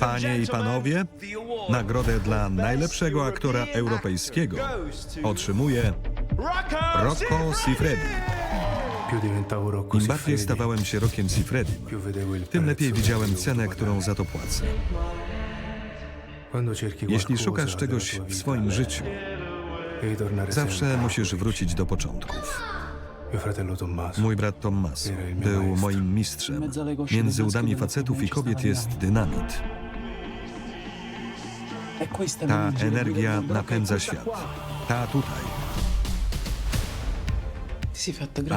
Panie i panowie, nagrodę dla najlepszego aktora europejskiego otrzymuje Rocco Siffredi. Im bardziej stawałem się Rockiem Siffredim, tym lepiej widziałem cenę, którą za to płacę. Jeśli szukasz czegoś w swoim życiu, zawsze musisz wrócić do początków. Mój brat Tommas był moim mistrzem. Między udami facetów i kobiet jest dynamit. Ta energia napędza świat. Ta tutaj.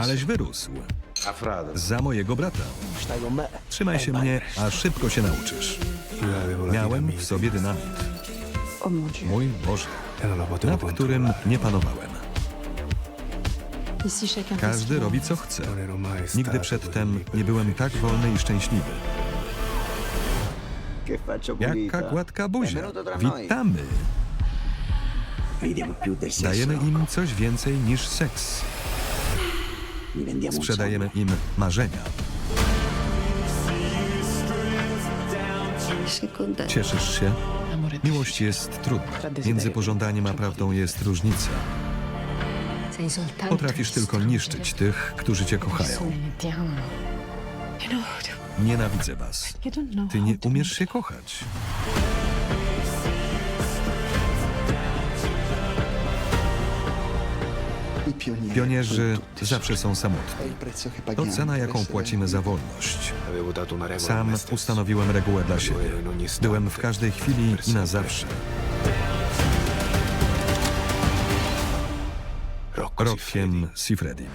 Aleś wyrósł. Za mojego brata. Trzymaj się mnie, a szybko się nauczysz. Miałem w sobie dynamit. Mój Boże, nad którym nie panowałem. Każdy robi co chce. Nigdy przedtem nie byłem tak wolny i szczęśliwy. Jaka gładka buzia. Witamy. Dajemy im coś więcej niż seks. Sprzedajemy im marzenia. Cieszysz się? Miłość jest trudna. Między pożądaniem a prawdą jest różnica. Potrafisz tylko niszczyć tych, którzy cię kochają. Nienawidzę was. Ty nie umiesz się kochać. Pionierzy zawsze są samotni. To cena, jaką płacimy za wolność. Sam ustanowiłem regułę dla siebie. Byłem w każdej chwili i na zawsze. Rockiem Sifredim.